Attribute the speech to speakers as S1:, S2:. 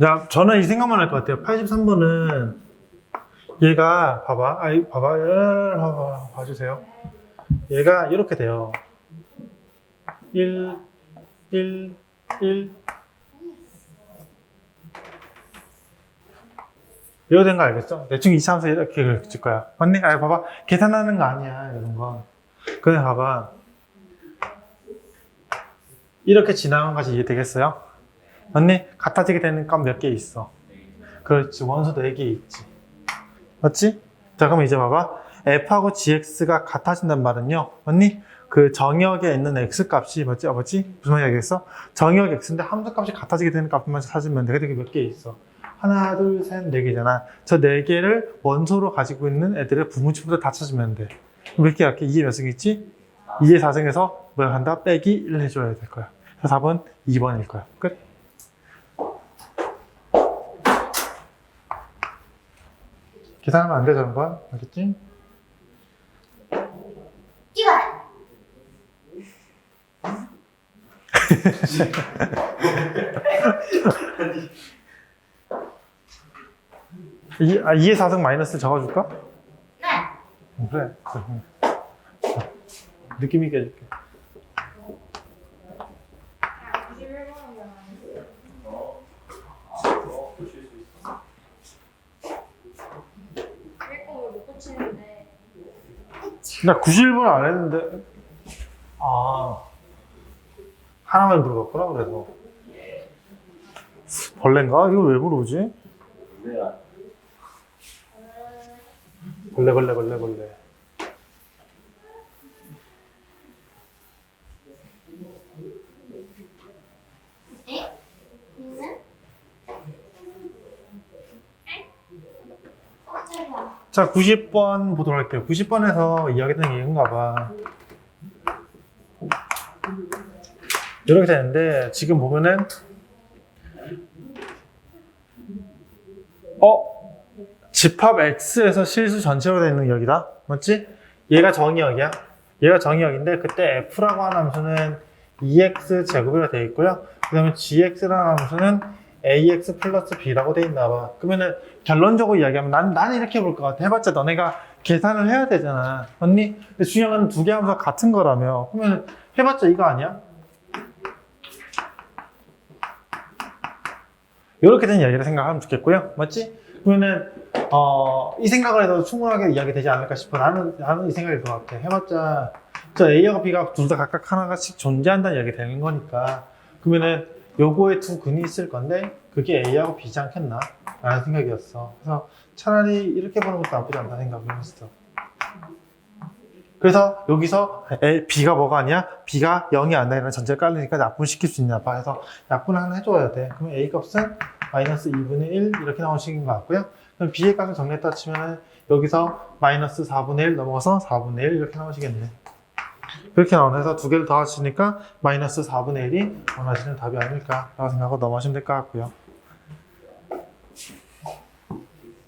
S1: 자, 저는 이 생각만 할 것 같아요. 83번은 얘가 봐봐, 아이 봐봐, 열, 봐봐, 봐주세요. 얘가 이렇게 돼요. 1, 1, 1. 이거 된 거 알겠죠? 대충 이차함수 이렇게 그릴 거야. 맞니? 아, 봐봐. 계산하는 거 아니야, 이런 건. 그래, 봐봐. 이렇게 지나간 것이 이해되겠어요? 맞니? 같아지게 되는 값 몇 개 있어. 그렇지. 원소도 4개 있지. 맞지? 자, 그럼 이제 봐봐. f하고 gx가 같아진단 말은요. 맞니? 그 정역에 있는 x 값이 맞지? 아, 맞지? 무슨 말인지 알겠어? 정역 x인데 함수 값이 같아지게 되는 값만 찾으면 돼. 그게 몇 개 있어. 하나, 둘, 셋, 네 개잖아. 저 네 개를 원소로 가지고 있는 애들의 부분치부터 다 찾으면 돼. 몇개 할게? 2에 몇승 있지? 2에 4승에서 뭘 한다? 빼기 1 해줘야 될 거야. 그래서 4번 2번일 거야. 끝. 계산하면 안 돼, 저런 건. 알겠지? 이, 아, 2에 4승 마이너스 적어줄까?
S2: 네.
S1: 음, 그래. 음. 자, 느낌 있게 해줄게.
S2: 못
S1: 나 91분 안 했는데. 아. 하나만 물어봤구나, 그래서. 벌레인가? 이거 왜 물어보지? 벌레, 벌레, 벌레, 벌레.
S2: 에? 있는? 어,
S1: 자, 90번 보도록 할게요. 90번에서 이야기했던 게 이건가 봐. 이렇게 되는데, 지금 보면은, 어? 집합 X에서 실수 전체로 되는 여기다? 맞지? 얘가 정의역이야. 얘가 정의역인데, 그때 F라고 하는 함수는 2X 제곱이라 되어 있고요. 그 다음에 GX라는 함수는 AX 플러스 B라고 되어 있나 봐. 그러면은, 결론적으로 이야기하면 난, 나는 이렇게 볼 것 같아. 해봤자 너네가 계산을 해야 되잖아. 언니? 근데 중요한 건 두 개 함수가 같은 거라며. 그러면 해봤자 이거 아니야? 이렇게 된 이야기를 생각하면 좋겠고요. 맞지? 그러면은, 어, 이 생각을 해도 충분하게 이야기 되지 않을까 싶어. 나는, 나는 이 생각일 것 같아. 해봤자, 저 A하고 B가 둘 다 각각 하나씩 존재한다는 이야기 되는 거니까. 그러면은, 요거에 두 근이 있을 건데, 그게 A하고 B지 않겠나? 라는 생각이었어. 그래서 차라리 이렇게 보는 것도 나쁘지 않다 생각을 했어. 그래서 여기서 A, B가 뭐가 아니야? B가 0이 안 되는 전제를 깔리니까 약분시킬 수 있나 봐. 그래서 약분을 하나 해줘야 돼. 그러면 A 값은 마이너스 2분의 1 이렇게 나온 식인 것 같고요. 그럼 B의 값을 정리했다 치면 여기서 마이너스 4분의 1 넘어가서 4분의 1 이렇게 나오시겠네. 그렇게 나오면서 두 개를 더 하시니까 마이너스 4분의 1이 원하시는 답이 아닐까라고 생각하고 넘어가시면 될 것 같고요.